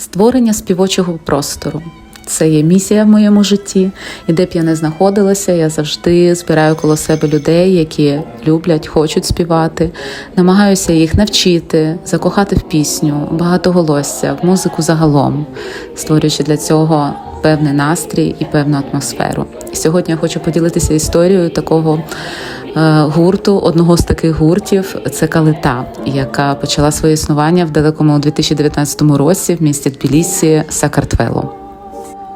створення співочого простору. Це є місія в моєму житті, і де б я не знаходилася, я завжди збираю коло себе людей, які люблять, хочуть співати. Намагаюся їх навчити, закохати в пісню, багатоголосся, в музику загалом, створюючи для цього певний настрій і певну атмосферу. І сьогодні я хочу поділитися історією такого гурту, одного з таких гуртів це Калита, яка почала своє існування в далекому 2019 році в місті Тбілісі, Сакартвело.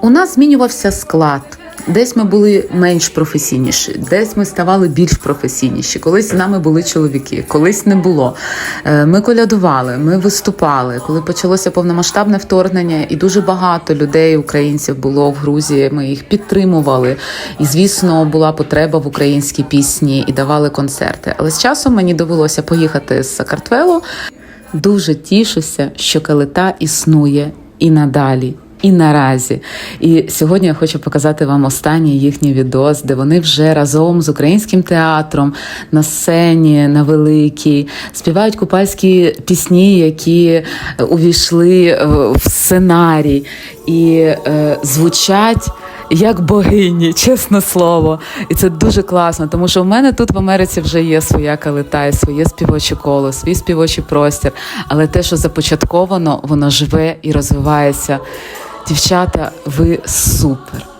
У нас змінювався склад. Десь ми були менш професійніші, десь ми ставали більш професійніші. Колись з нами були чоловіки, колись не було. Е, Ми колядували, ми виступали. Коли почалося повномасштабне вторгнення, і дуже багато людей, українців було в Грузії. Ми їх підтримували. І звісно, була потреба в українській пісні і давали концерти. Але з часом мені довелося поїхати з Сакартвелу. Дуже тішуся, що калита існує і надалі. І наразі, і сьогодні я хочу показати вам останній їхній відос, де вони вже разом з українським театром на сцені на великій співають купальські пісні, які увійшли е, в сценарій і е, звучать як богині, чесне слово. І це дуже класно, тому що в мене тут в Америці вже є своя калита, і своє співоче коло, свій співочий простір. Але те, що започатковано, воно живе і розвивається. Дівчата, ви супер.